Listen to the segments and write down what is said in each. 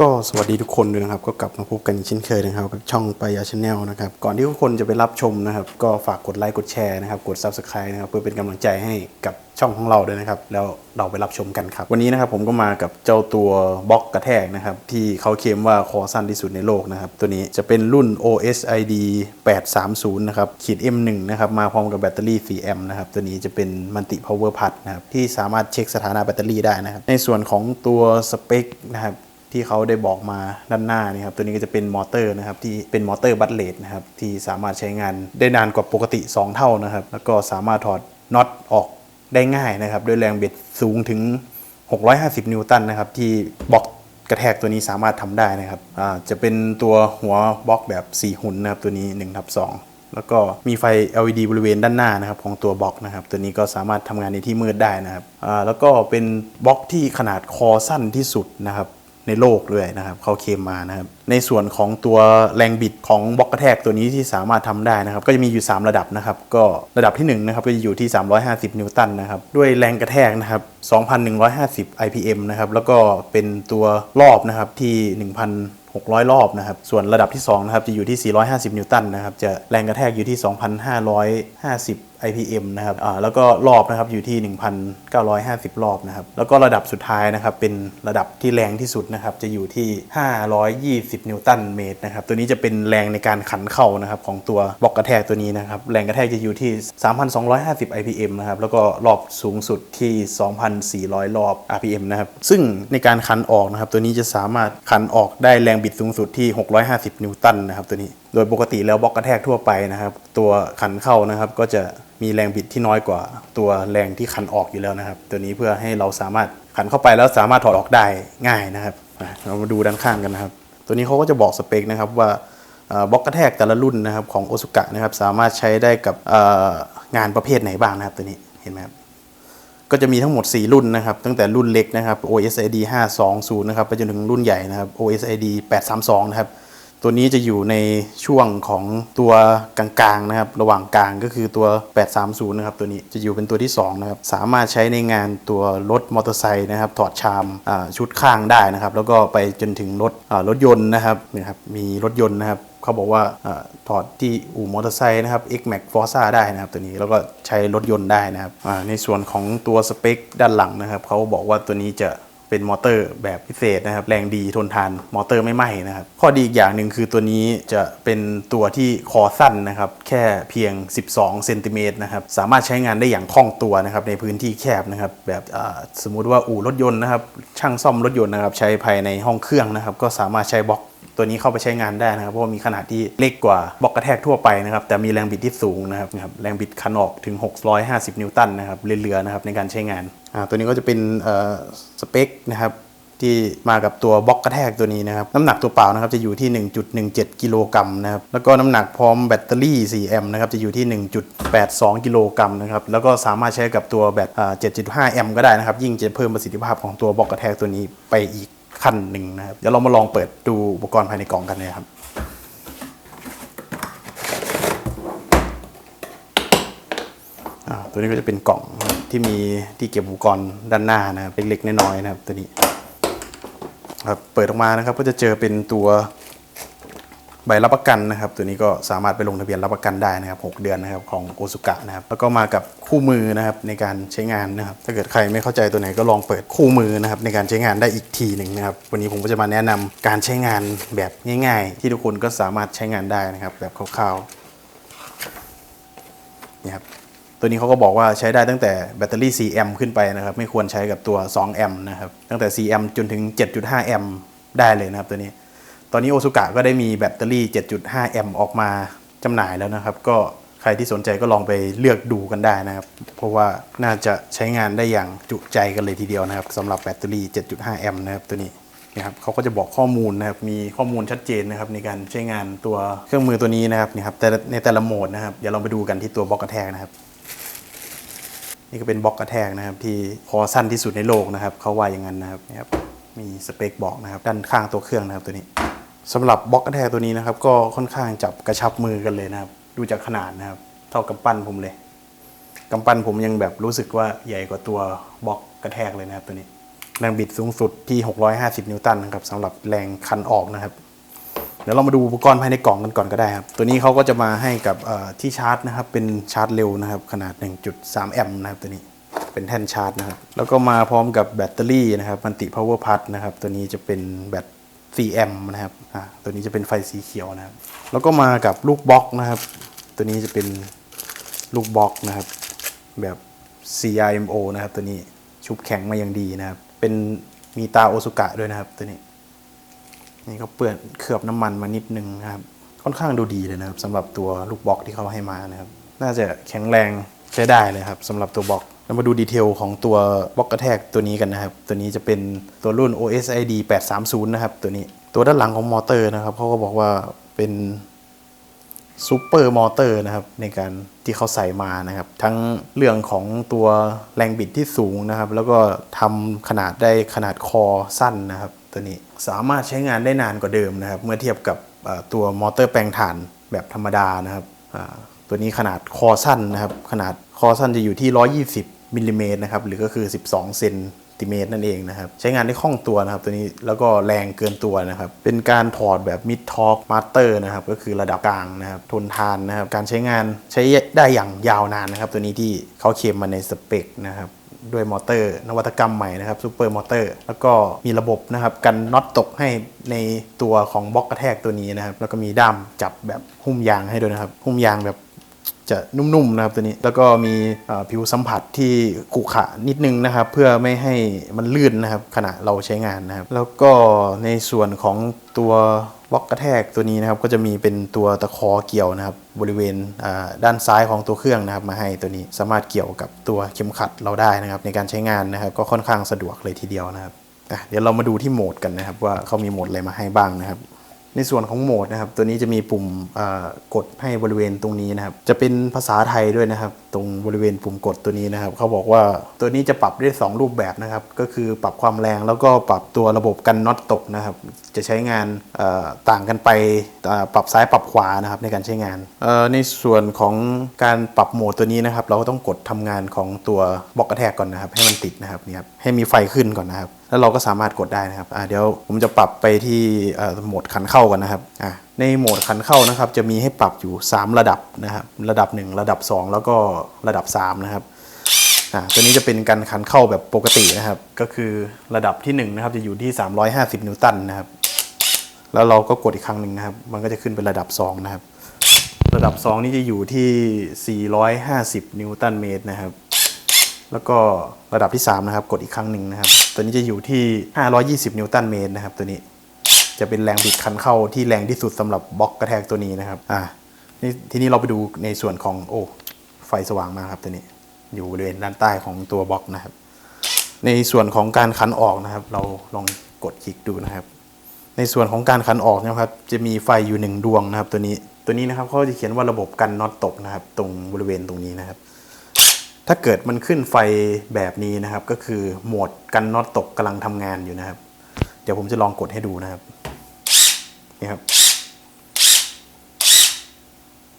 ก็สวัสดีทุกคนด้วยนะครับ ก็กลับมาพบกันเช่นเคยนะครับกับช่องปายาชาแนลนะครับ ก่อนที่ทุกคนจะไปรับชมนะครับ ก็ฝากกดไลค์กดแชร์นะครับ กด Subscribe นะครับ เพื่อเป็นกำลังใจให้กับช่องของเราด้วยนะครับ แล้วเราไปรับชมกันครับ วันนี้นะครับผมก็มากับเจ้าตัวบล็อกกระแทกนะครับ ที่เขาเคลมว่าคอสั้นที่สุดในโลกนะครับ ตัวนี้จะเป็นรุ่น OSID 830 นะครับขีด M1 นะครับ มาพร้อมกับแบตเตอรี่ 4M นะครับ ตัวนี้จะเป็นมัลติพาวเวอร์พัดนะครับที่สามารถเช็คสถานะแบตเตอรี่ได้นะครับ ในส่วนของตัวสเปคนะครับ ที่เขาได้บอกมาด้านหน้านี่ครับตัวนี้ก็จะเป็นมอเตอร์นะครับที่เป็นมอเตอร์บัตเลตนะครับที่สามารถใช้งานได้นานกว่าปกติ 2 เท่านะครับ แล้วก็สามารถถอดน็อตออกได้ง่ายนะครับด้วยแรงเบิดสูงถึง 650 นิวตันนะครับที่บล็อกกระแทกตัวนี้สามารถทำได้นะครับอ่าจะเป็นตัวหัวบล็อกแบบ 4 หุ่นนะครับตัวนี้1ทับ2แล้วก็มีไฟ LED บริเวณด้านหน้านะครับของตัวบล็อกนะครับตัวนี้ก็สามารถทำงานในที่มืดได้นะครับอ่าแล้วก็เป็นบล็อกที่ขนาดคอสั้นที่สุดนะครับ ในโลกด้วยนะครับเขาเคมมานะครับในส่วนของตัวแรงบิดของบล็อกกระแทกตัวนี้ที่สามารถทำได้นะครับ ก็จะมีอยู่ 3 ระดับนะครับ ก็ระดับที่1นะครับก็จะอยู่ที่ 350 นิวตันนะครับ ด้วยแรงกระแทกนะครับ 2,150 IPM นะครับแล้วก็เป็นตัวรอบนะครับที่ 1,000 600 รอบนะครับ ส่วนระดับที่2นะครับจะอยู่ที่ 450 นิวตันนะครับ จะแรงกระแทกอยู่ที่ 2,550 IPM นะครับแล้วก็รอบนะครับอยู่ที่ 1,950 รอบนะครับ แล้วก็ระดับสุดท้ายนะครับ เป็นระดับที่แรงที่สุดนะครับ จะอยู่ที่ 520 นิวตันเมตรนะครับ ตัวนี้จะเป็นแรงในการขันเข่านะครับของตัวบล็อกกระแทกตัวนี้นะครับ แรงกระแทกจะอยู่ที่ 3,250 IPM นะครับ แล้วก็รอบสูงสุดที่ 2,400 รอบ RPM นะครับ ซึ่งในการขันออกนะครับ ตัวนี้จะสามารถขันออกได้แรงบิดสูงสุดที่ 650 นิวตันนะครับ ตัวนี้ ดยปกติแล้วบล็อกกระแทกทั่วไปนะครับ ตัวขันเข้านะครับก็จะมีแรงบิดที่น้อยกว่า ตัวแรงที่ขันออกอยู่แล้วนะครับ ตัวนี้เพื่อให้เราสามารถขันเข้าไปแล้วสามารถถอดออกได้ง่ายนะครับเรามาดูด้านข้างกันนะครับ ตัวนี้เขาก็จะบอกสเปคนะครับว่าบล็อกกระแทกแต่ละรุ่นนะครับของโอซุกะนะครับสามารถใช้ได้กับงานประเภทไหนบ้างนะครับตัวนี้เห็นไหมครับก็จะมีทั้งหมด 4 รุ่นนะครับ ตั้งแต่รุ่นเล็กนะครับ OSID 520 นะครับ ไปจนถึงรุ่นใหญ่นะครับ OSID 832 นะครับ ตัวนี้จะอยู่ในช่วงของตัวกลางๆนะครับ ระหว่างกลางก็คือตัว 830 นะครับ ตัวนี้จะอยู่เป็นตัวที่ 2 นะครับ สามารถใช้ในงานตัวรถมอเตอร์ไซค์นะครับ ถอดชามชุดข้างได้นะครับ แล้วก็ไปจนถึงรถรถยนต์นะครับนี่ครับ มีรถยนต์นะครับเขาบอกว่าอถอดที่อู่มอเตอร์ไซค์นะครับ X Max Forza ได้นะครับ ตัวนี้แล้วก็ใช้รถยนต์ได้นะครับในส่วนของตัวสเปคด้านหลังนะครับเขาบอกว่าตัวนี้จะ เป็นมอเตอร์แบบพิเศษนะครับ แรงดีทนทานมอเตอร์ไม่ไหม้นะครับ ข้อดีอีกอย่างหนึ่งคือตัวนี้จะเป็นตัวที่คอสั้นนะครับ แค่เพียง 12เซนติเมตรนะครับ สามารถใช้งานได้อย่างคล่องตัวนะครับ ในพื้นที่แคบนะครับ แบบสมมุติว่าอู่รถยนต์นะครับ ช่างซ่อมรถยนต์นะครับ ใช้ภายในห้องเครื่องนะครับ ก็สามารถใช้บล็อก ตัวนี้เข้าไปใช้งานได้นะครับ เพราะว่ามีขนาดที่เล็กกว่าบล็อกกระแทกทั่วไปนะครับ แต่มีแรงบิดที่สูงนะครับแรงบิดคันออกถึง 650 นิวตันนะครับเรือๆนะครับในการใช้งานตัวนี้ก็จะเป็นสเปคนะครับที่มากับตัวบล็อกกระแทกตัวนี้นะครับ น้ำหนักตัวเปล่านะครับจะอยู่ที่ 1.17 กิโลกรัมนะครับ แล้วก็น้ำหนักพร้อมแบตเตอรี่ 4 แอมป์นะครับ จะอยู่ที่ 1.82 กิโลกรัมนะครับ แล้วก็สามารถใช้กับตัวแบต 7.5 แอมป์ก็ได้นะครับ ยิ่งจะเพิ่มประสิทธิภาพของตัวบล็อกกระแทกตัวนี้ไปอีก ขั้นหนึ่งนะครับ เดี๋ยวเรามาลองเปิดดูอุปกรณ์ภายในกล่องกันเลยครับตัวนี้ก็จะเป็นกล่องที่มีที่เก็บอุปกรณ์ด้านหน้านะครับเล็กๆน้อยๆนะครับตัวนี้ครับเปิดออกมานะครับก็จะเจอเป็นตัว ใบรับประกันนะครับ ตัวนี้ก็สามารถไปลงทะเบียนรับประกันได้นะครับ 6 เดือนนะครับของโอซุกะนะครับ แล้วก็มากับคู่มือนะครับในการใช้งานนะครับ ถ้าเกิดใครไม่เข้าใจตัวไหนก็ลองเปิดคู่มือนะครับในการใช้งานได้อีกทีหนึ่งนะครับ วันนี้ผมก็จะมาแนะนำการใช้งานแบบง่าย ๆ ที่ทุกคนก็สามารถใช้งานได้นะครับ แบบคร่าวๆนี่ครับตัวนี้เขาก็บอกว่าใช้ได้ตั้งแต่แบตเตอรี่ 4 แอมป์ขึ้นไปนะครับ ไม่ควรใช้กับตัว 2 แอมป์นะครับ ตั้งแต่ 4 แอมป์จนถึง 7.5 แอมป์ได้เลยนะครับตัวนี้ ตอนนี้โอซุกะก็ได้มีแบตเตอรี่ 7.5 แอมป์ออกมาจำหน่ายแล้วนะครับ ก็ใครที่สนใจก็ลองไปเลือกดูกันได้นะครับ เพราะว่าน่าจะใช้งานได้อย่างจุใจกันเลยทีเดียวนะครับสำหรับแบตเตอรี่ 7.5 แอมป์นะครับตัวนี้นะครับเขาก็จะบอกข้อมูลนะครับมีข้อมูลชัดเจนนะครับในการใช้งานตัวเครื่องมือตัวนี้นะครับนี่ครับแต่ในแต่ละโหมดนะครับเดี๋ยวเราไปดูกันที่ตัวบล็อกกระแทกนะครับ นี่ก็เป็นบล็อกกระแทกนะครับ ที่คอสั้นที่สุดในโลกนะครับเขาว่าอย่างนั้นนะครับนี่ครับมีสเปคบอกนะครับด้านข้างตัวเครื่องนะครับตัวนี้ สำหรับบล็อกกระแทกตัวนี้นะครับ ก็ค่อนข้างจับกระชับมือกันเลยนะครับ ดูจากขนาดนะครับ เท่ากับปั้นผมเลยกำปั้นผมยังแบบรู้สึกว่าใหญ่กว่าตัวบล็อกกระแทกเลยนะครับตัวนี้ แรงบิดสูงสุดที่ 650 นิวตันนะครับสำหรับแรงคันออกนะครับ เดี๋ยวเรามาดูอุปกรณ์ภายในกล่องกันก่อนก็ได้ครับ ตัวนี้เขาก็จะมาให้กับที่ชาร์จนะครับ เป็นชาร์จเร็วนะครับ ขนาด 1.3 แอมป์นะครับตัวนี้ เป็นแท่นชาร์จนะครับ แล้วก็มาพร้อมกับแบตเตอรี่นะครับมันติ power pass นะครับ ตัวนี้จะเป็นแบต 4แอมป์นะครับตัวนี้จะเป็นไฟสีเขียวนะครับ แล้วก็มากับลูกบล็อกนะครับ ตัวนี้จะเป็นลูกบล็อกนะครับ แบบ CRMO นะครับ ตัวนี้ชุบแข็งมาอย่างดีนะครับ เป็นมีตาโอซุกะด้วยนะครับตัวนี้ นี่ก็เปื้อนเคลือบน้ำมันมานิดนึงนะครับ ค่อนข้างดูดีเลยนะครับสำหรับตัวลูกบล็อกที่เขาให้มานะครับ น่าจะแข็งแรงใช้ได้เลยครับสำหรับตัวบล็อก เรามาดูดีเทลของตัวบล็อกกระแทกตัวนี้กันนะครับ ตัวนี้จะเป็นตัวรุ่น OSID 830 นะครับ ตัวนี้ตัวด้านหลังของมอเตอร์นะครับเขาก็บอกว่าเป็นซูเปอร์มอเตอร์นะครับในการที่เขาใส่มานะครับ ทั้งเรื่องของตัวแรงบิดที่สูงนะครับ แล้วก็ทำขนาดได้ขนาดคอสั้นนะครับ ตัวนี้สามารถใช้งานได้นานกว่าเดิมนะครับ เมื่อเทียบกับตัวมอเตอร์แปลงถ่านแบบธรรมดานะครับตัวนี้ขนาดคอสั้นนะครับ ขนาดคอสั้นจะอยู่ที่ 120 มิลลิเมตรนะครับหรือก็คือ 12 เซนติเมตรนั่นเองนะครับใช้งานได้คล่องตัวนะครับตัวนี้แล้วก็แรงเกินตัวนะครับเป็นการถอดแบบ mid torque master นะครับก็คือระดับกลางนะครับทนทานนะครับการใช้งานใช้ได้อย่างยาวนานนะครับตัวนี้ที่เขาเคลมมาในสเปคนะครับด้วยมอเตอร์ นวัตกรรมใหม่นะครับซูเปอร์มอเตอร์แล้วก็มีระบบนะครับกันน็อตตกให้ในตัวของบล็อกกระแทกตัวนี้นะครับแล้วก็มีด้ามจับแบบหุ้มยางให้ด้วยนะครับหุ้มยางแบบ จะนุ่มๆนะครับตัวนี้แล้วก็มีผิวสัมผัสที่ขุขะนิดนึงนะครับ เพื่อไม่ให้มันลื่นนะครับขณะเราใช้งานนะครับ แล้วก็ในส่วนของตัวบล็อกกระแทกตัวนี้นะครับก็จะมีเป็นตัวตะขอเกี่ยวนะครับ บริเวณด้านซ้ายของตัวเครื่องนะครับ มาให้ตัวนี้สามารถเกี่ยวกับตัวเข็มขัดเราได้นะครับ ในการใช้งานนะครับ ก็ค่อนข้างสะดวกเลยทีเดียวนะครับเดี๋ยวเรามาดูที่โหมดกันนะครับ ว่าเขามีโหมดอะไรมาให้บ้างนะครับ ในส่วนของโหมดนะครับ ตัวนี้จะมีปุ่มกดให้บริเวณตรงนี้นะครับ จะเป็นภาษาไทยด้วยนะครับ ตรงบริเวณปุ่มกดตัวนี้นะครับ เขาบอกว่าตัวนี้จะปรับได้สองรูปแบบนะครับ ก็คือปรับความแรงแล้วก็ปรับตัวระบบกันน็อตตกนะครับ จะใช้งานต่างกันไปอ่ปรับซ้ายปรับขวานะครับในการใช้งาน ในส่วนของการปรับโหมดตัวนี้นะครับ เราก็ต้องกดทำงานของตัวบล็อกกระแทกก่อนนะครับ ให้มันติดนะครับนี่ครับให้มีไฟขึ้นก่อนนะครับ แล้วเราก็สามารถกดได้นะครับอ่าเดี๋ยวผมจะปรับไปที่โหมดขันเข้ากันนะครับอ่าในโหมดขันเข้านะครับจะมีให้ปรับอยู่ 3 ระดับนะครับระดับ 1 ระดับ 2 แล้วก็ระดับ 3 นะครับอ่าตัวนี้จะเป็นการขันเข้าแบบปกตินะครับ ก็คือระดับที่1นะครับจะอยู่ที่ 350 นิวตันนะครับแล้วเราก็กดอีกครั้งหนึ่งนะครับ มันก็จะขึ้นเป็นระดับ 2 นะครับ ระดับ 2 นี่จะอยู่ที่ 450 นิวตันเมตรนะครับ แล้วก็ระดับที่ 3 นะครับ กดอีกครั้งหนึ่งนะครับ ตัวนี้จะอยู่ที่ 520 นิวตันเมตรนะครับ ตัวนี้จะเป็นแรงบิดคันเข้าที่แรงที่สุดสำหรับบล็อกกระแทกตัวนี้นะครับอ่านี่ทีนี้เราไปดูในส่วนของโอ้ไฟสว่างมากครับตัวนี้อยู่บริเวณด้านใต้ของตัวบล็อกนะครับ ในส่วนของการคันออกนะครับ เราลองกดคลิกดูนะครับ ในส่วนของการคันออกนะครับ จะมีไฟอยู่หนึ่งดวงนะครับ ตัวนี้ตัวนี้นะครับเขาจะเขียนว่าระบบกันน็อตตกนะครับ ตรงบริเวณตรงนี้นะครับ ถ้าเกิดมันขึ้นไฟแบบนี้นะครับ ก็คือโหมดกันน็อตตกกำลังทำงานอยู่นะครับ เดี๋ยวผมจะลองกดให้ดูนะครับนี่ครับ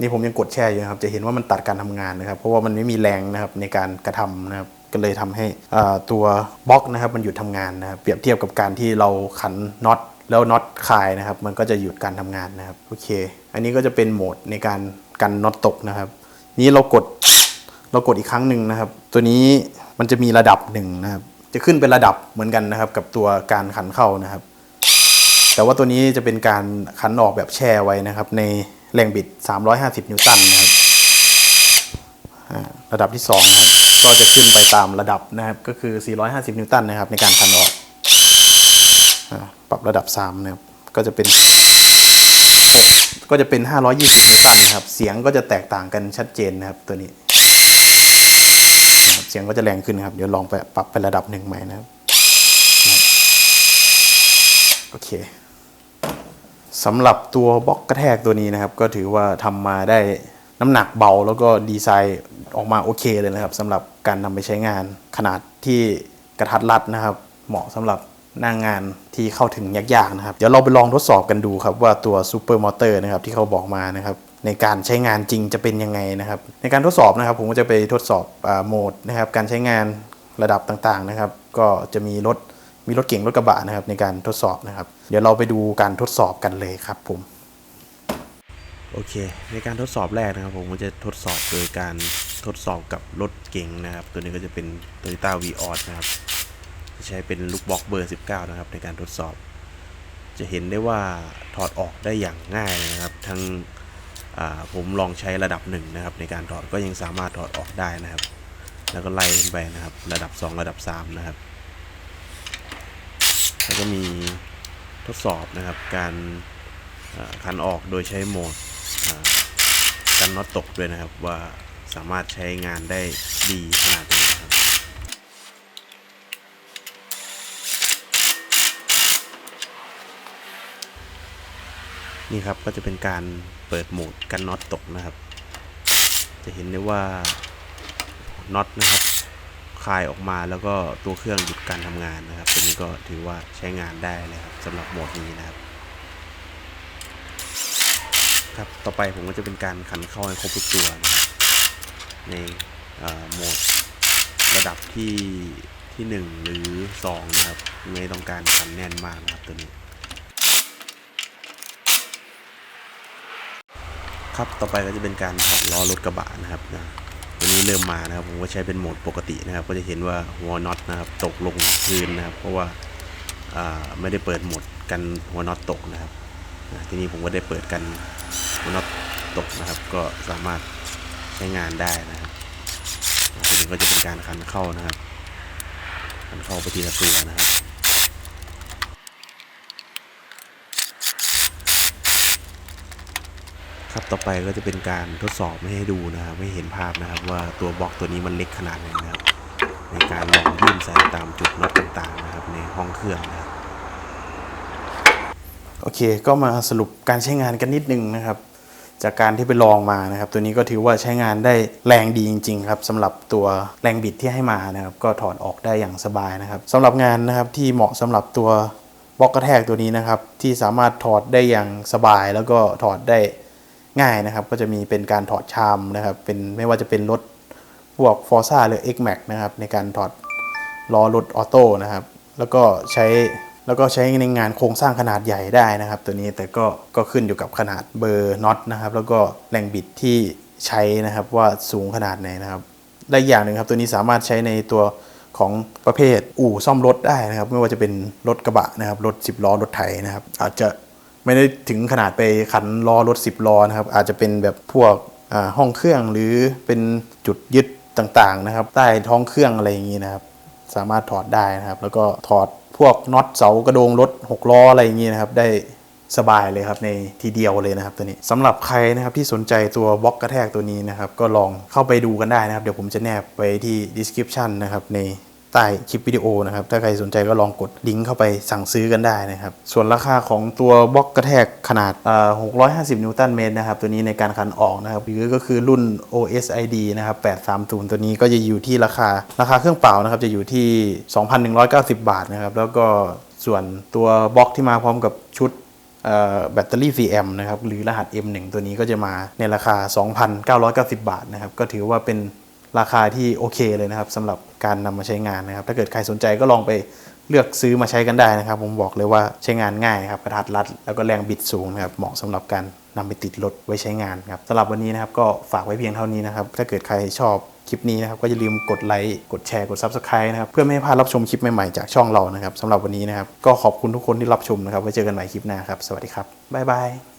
นี่ผมยังกดแช่อยู่นะครับ จะเห็นว่ามันตัดการทำงานนะครับ เพราะว่ามันไม่มีแรงนะครับในการกระทำนะครับก็เลยทำให้ตัวบล็อกนะครับมันหยุดทำงานนะครับเปรียบเทียบกับการที่เราขันน็อตแล้วน็อตคลายนะครับ มันก็จะหยุดการทำงานนะครับโอเค อันนี้ก็จะเป็นโหมดในการกันน็อตตกนะครับ นี้เรากด เรากดอีกครั้งหนึ่งนะครับ ตัวนี้มันจะมีระดับหนึ่งนะครับ จะขึ้นเป็นระดับเหมือนกันนะครับ กับตัวการขันเข้านะครับ แต่ว่าตัวนี้จะเป็นการขันออกแบบแช่ไว้นะครับ ในแรงบิด 350 นิวตันนะครับระดับที่2นะครับก็จะขึ้นไปตามระดับนะครับ ก็คือ 450 นิวตันนะครับ ในการขันออกปรับระดับ3นะครับก็จะเป็น ก็จะเป็น 520 นิวตันนะครับ เสียงก็จะแตกต่างกันชัดเจนนะครับตัวนี้ เสียงก็จะแรงขึ้นนะครับ เดี๋ยวลองไปปรับไประดับหนึ่งใหม่นะครับนะครับ โอเคสำหรับตัวบล็อกกระแทกตัวนี้นะครับ ก็ถือว่าทำมาได้น้ำหนักเบาแล้วก็ดีไซน์ออกมาโอเคเลยนะครับสำหรับการนำไปใช้งานขนาดที่กระทัดรัดนะครับ เหมาะสำหรับหน้างงานที่เข้าถึงยากๆนะครับ เดี๋ยวเราไปลองทดสอบกันดูครับว่าตัวซูเปอร์มอเตอร์นะครับที่เขาบอกมานะครับ ในการใช้งานจริงจะเป็นยังไงนะครับ ในการทดสอบนะครับ ผมก็จะไปทดสอบอโหมดนะครับการใช้งานระดับต่างๆนะครับ ก็จะมีลดมีรถเก่งรถกระบะนะครับในการทดสอบนะครับ เดี๋ยวเราไปดูการทดสอบกันเลยครับผมโอเค ในการทดสอบแรกนะครับ ผมก็จะทดสอบโดยการทดสอบกับรถเก๋งนะครับ ตัวนี้ก็จะเป็น Toyota v ีออนะครับจะใช้เป็นลูกบล็อกเบอร์ 19 นะครับ ในการทดสอบ จะเห็นได้ว่าถอดออกได้อย่างง่ายนะครับ ทั้ง ผมลองใช้ระดับหนึ่งนะครับในการถอดก็ยังสามารถถอดออกได้นะครับ แล้วก็ไล่ขึ้นไปนะครับ ระดับ 2 ระดับ 3 นะครับ แล้วก็มีทดสอบนะครับการคันออกโดยใช้โหมดอ่ากันน็อตตกด้วยนะครับว่าสามารถใช้งานได้ดีขนาดไหน นี่ครับก็จะเป็นการเปิดโหมดกันน็อตตกนะครับ จะเห็นได้ว่าน็อตนะครับคลายออกมาแล้วก็ตัวเครื่องหยุดการทำงานนะครับตัวนี้ก็ถือว่าใช้งานได้เลยครับสำหรับโหมดนี้นะครับ ครับต่อไปผมก็จะเป็นการขันเข้าให้ครบทุกตัวนะครับในโหมดระดับที่ที่ 1 หรือ 2 นะครับไม่ต้องการขันแน่นมากนะครับตัวนี้ ครับต่อไปก็จะเป็นการถอดล้อรถกระบะนะครับนะตัวนี้เริ่มมานะครับผมก็ใช้เป็นโหมดปกตินะครับ ก็จะเห็นว่าหัวน็อตนะครับตกลงพื้นนะครับ เพราะว่าไม่ได้เปิดโหมดกันหัวน็อตตกนะครับนะทีนี้ผมก็ได้เปิดกันหัวน็อตตกนะครับ ก็สามารถใช้งานได้นะครับนะทีนี้ก็จะเป็นการคันเข้านะครับคันเข้าไปทีละตัวนะครับ ครับต่อไปก็จะเป็นการทดสอบไม่ให้ดูนะครับไม่เห็นภาพนะครับ ว่าตัวบล็อกตัวนี้มันเล็กขนาดไหนนะครับ ในการลองยื่นใส่ตามจุดน็อตต่างๆนะครับ ในห้องเครื่องนะครับโอเค ก็มาสรุปการใช้งานกันนิดนึงนะครับ จากการที่ไปลองมานะครับ ตัวนี้ก็ถือว่าใช้งานได้แรงดีจริง ๆ ครับสำหรับตัวแรงบิดที่ให้มานะครับ ก็ถอดออกได้อย่างสบายนะครับสำหรับงานนะครับที่เหมาะสำหรับตัวบล็อกกระแทกตัวนี้นะครับ ที่สามารถถอดได้อย่างสบายแล้วก็ถอดได้ ง่ายนะครับ ก็จะมีเป็นการถอดชามนะครับ เป็นไม่ว่าจะเป็นรถพวก f o r z a หรือ X Max นะครับ ในการถอดล้อรถออโต้นะครับ แล้วก็ใช้แล้วก็ใช้ในงานโครงสร้างขนาดใหญ่ได้นะครับ ตัวนี้แต่ก็ก็ขึ้นอยู่กับขนาดเบอร์น็อตนะครับ แล้วก็แรงบิดที่ใช้นะครับว่าสูงขนาดไหนนะครับและอีกอย่างหนึ่งครับตัวนี้สามารถใช้ในตัวของประเภทอู่ซ่อมรถได้นะครับ ไม่ว่าจะเป็นรถกระบะนะครับรถ 10 ล้อรถไถนะครับ อาจจะ ไม่ได้ถึงขนาดไปขันล้อรถ10ล้อนะครับอาจจะเป็นแบบพวกห้องเครื่องหรือเป็นจุดยึดต่างๆนะครับ ใต้ท้องเครื่องอะไรอย่างนี้นะครับ สามารถถอดได้นะครับ แล้วก็ถอดพวกน็อตเสากระโดงรถ6ล้ออะไรอย่างนี้นะครับ ได้สบายเลยครับในทีเดียวเลยนะครับตัวนี้สำหรับใครนะครับที่สนใจตัวบล็อกกระแทกตัวนี้นะครับ ก็ลองเข้าไปดูกันได้นะครับ เดี๋ยวผมจะแนบไว้ที่ description นะครับใน ใต้คลิปวิดีโอนะครับ ถ้าใครสนใจก็ลองกดลิงก์เข้าไปสั่งซื้อกันได้นะครับ ส่วนราคาของตัวบล็อกกระแทกขนาด 650 นิวตันเมตรนะครับ ตัวนี้ในการคันออกนะครับหรือก็คือรุ่น OSID นะครับ 830 ตัวนี้ก็จะอยู่ที่ราคาราคาเครื่องเปล่านะครับ จะอยู่ที่ 2,190 บาทนะครับ แล้วก็ส่วนตัวบล็อกที่มาพร้อมกับชุดแบตเตอรี่ VM นะครับ หรือรหัส M1 ตัวนี้ก็จะมาในราคา 2,990 บาทนะครับ ก็ถือว่าเป็น ราคาที่โอเคเลยนะครับสำหรับการนำมาใช้งานนะครับ ถ้าเกิดใครสนใจก็ลองไปเลือกซื้อมาใช้กันได้นะครับ ผมบอกเลยว่าใช้งานง่ายนะครับกระทัดรัด แล้วก็แรงบิดสูงนะครับเหมาะสำหรับการนำไปติดรถไว้ใช้งานครับสำหรับวันนี้นะครับก็ฝากไว้เพียงเท่านี้นะครับ ถ้าเกิดใครชอบคลิปนี้นะครับก็อย่าลืมกดไลค์กดแชร์กด Subscribe นะครับเพื่อไม่ให้พลาดรับชมคลิปใหม่ๆจากช่องเรานะครับสำหรับวันนี้นะครับก็ขอบคุณทุกคนที่รับชมนะครับไว้เจอกันใหม่คลิปหน้าครับสวัสดีครับบ๊ายบาย